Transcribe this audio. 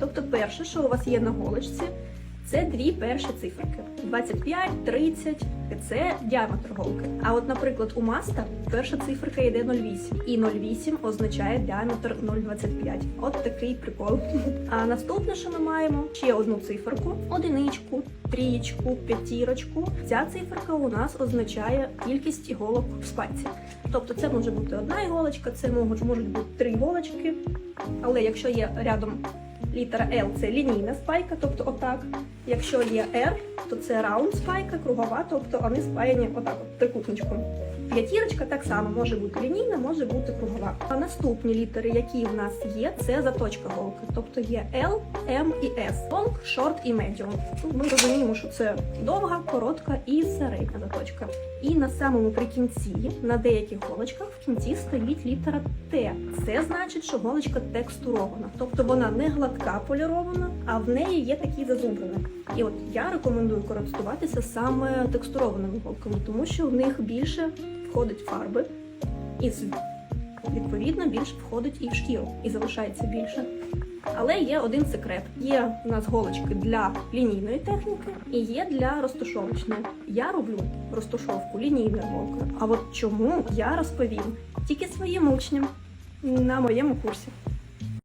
Тобто, перше, що у вас є на голочці, це дві перші циферки: 25, 30 – це діаметр голки. А от, наприклад, у маста перша циферка йде 0,8. І 0,8 означає діаметр 0,25. От такий прикол. А наступне, що ми маємо, ще одну циферку: одиничку, трієчку, п'ятірочку. Ця циферка у нас означає кількість іголок в спайці. Тобто це може бути одна іголочка, це можуть бути три іголочки. Але якщо є рядом літера L, це лінійна спайка, тобто отак. Якщо є R, то це раунд спайка, кругова, тобто вони спаяні отак, от, трикутничком. П'ятірочка так само може бути лінійна, може бути кругова. А наступні літери, які в нас є, це заточка голки. Тобто є L, M і S. Long, short і medium. Тут ми розуміємо, що це довга, коротка і середня заточка. І на самому прикінці, на деяких голочках, в кінці стоїть літера Т. Це значить, що голочка текстурована, тобто вона не гладка полірована, а в неї є такі зазубрини. І от я рекомендую користуватися саме текстурованими голками, тому що в них більше входить фарби, і відповідно більше входить і в шкіру, і залишається більше. Але є один секрет: є у нас голочки для лінійної техніки і є для розташовочної. Я роблю розташовку лінійною голкою. А от чому я розповім тільки своїм учням на моєму курсі.